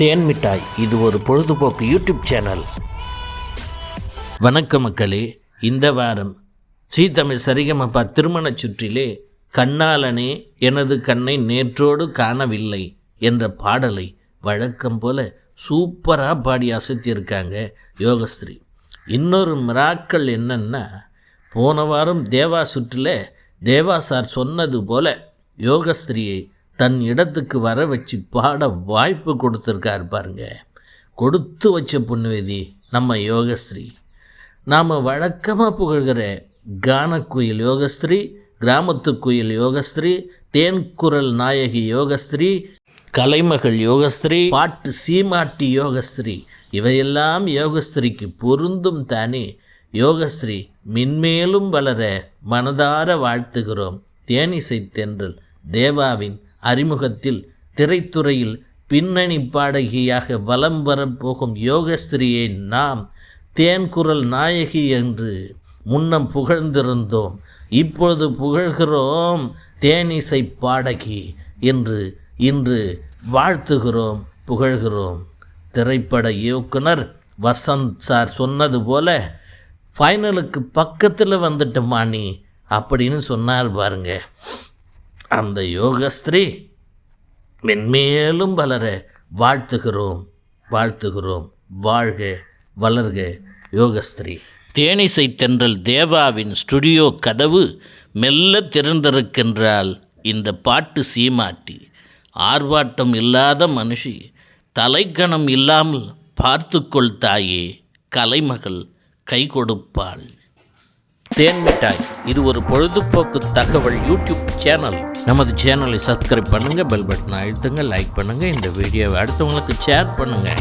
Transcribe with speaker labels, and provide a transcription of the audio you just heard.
Speaker 1: தேன் மிட்டாய். இது ஒரு பொழுதுபோக்கு யூடியூப் சேனல். வணக்க மக்களே இந்த வாரம் ஸ்ரீ தமிழ் சரிகமப்பா திருமணச் சுற்றிலே கண்ணாலனே எனது கண்ணை நேற்றோடு காணவில்லை என்ற பாடலை வழக்கம் போல சூப்பராக பாடி அசத்தியிருக்காங்க யோகஸ்ரீ. இன்னொரு மிராக்கள் என்னென்னா போன வாரம் தேவா சுற்றில் தேவா சார் சொன்னது போல யோகஸ்திரியை தன் இடத்துக்கு வர வச்சு பாட வாய்ப்பு கொடுத்துருக்காரு பாருங்க. கொடுத்து வச்ச புண்ணுவேதி நம்ம யோகஸ்ரீ. நாம் வழக்கமாக புகழ்கிற கானக்குயில் யோகஸ்ரீ கிராமத்து குயில் யோகஸ்திரீ தேன்குரல் நாயகி யோகஸ்ரீ கலைமகள் யோகஸ்ரீ பாட்டு சீமாட்டி யோகஸ்ரீ. இவையெல்லாம் யோகஸ்ரீக்கு பொருந்தும் தானே. யோகஸ்ரீ மின்மேலும் வளர மனதார வாழ்த்துகிறோம். தேனிசை தென்றல் தேவாவின் அறிமுகத்தில் திரைத்துறையில் பின்னணி பாடகியாக வலம் வரப்போகும் யோகஸ்திரியை நாம் தேன்குரல் நாயகி என்று முன்னம் புகழ்ந்திருந்தோம். இப்பொழுது புகழ்கிறோம் தேனிசை பாடகி என்று இன்று வாழ்த்துகிறோம் புகழ்கிறோம். திரைப்பட இயக்குனர் வசந்த் சார் சொன்னது போல ஃபைனலுக்கு பக்கத்தில் வந்துட்ட மாணி அப்படின்னு சொன்னார் பாருங்க. அந்த யோகஸ்திரீ மென்மேலும் வளர வாழ்த்துகிறோம் வாழ்த்துகிறோம். வாழ்க வளர்க யோகஸ்திரீ தேனிசை தென்றல் தேவாவின் ஸ்டுடியோ கதவு மெல்ல திறந்திருக்கின்றால் இந்த பாட்டு சீமாட்டி. ஆர்ப்பாட்டம் இல்லாத மனுஷி தலைக்கணம் இல்லாமல் பார்த்துக்கொள் தாயே கலைமகள் கை கொடுப்பாள். தேன் மிட்டாய் இது ஒரு பொழுதுபோக்கு தகவல் யூடியூப் சேனல். நமது சேனலை சப்ஸ்கிரைப் பண்ணுங்கள் பெல் பட்டனை அழுத்துங்க லைக் பண்ணுங்கள் இந்த வீடியோவை அடுத்தவங்களுக்கு ஷேர் பண்ணுங்கள்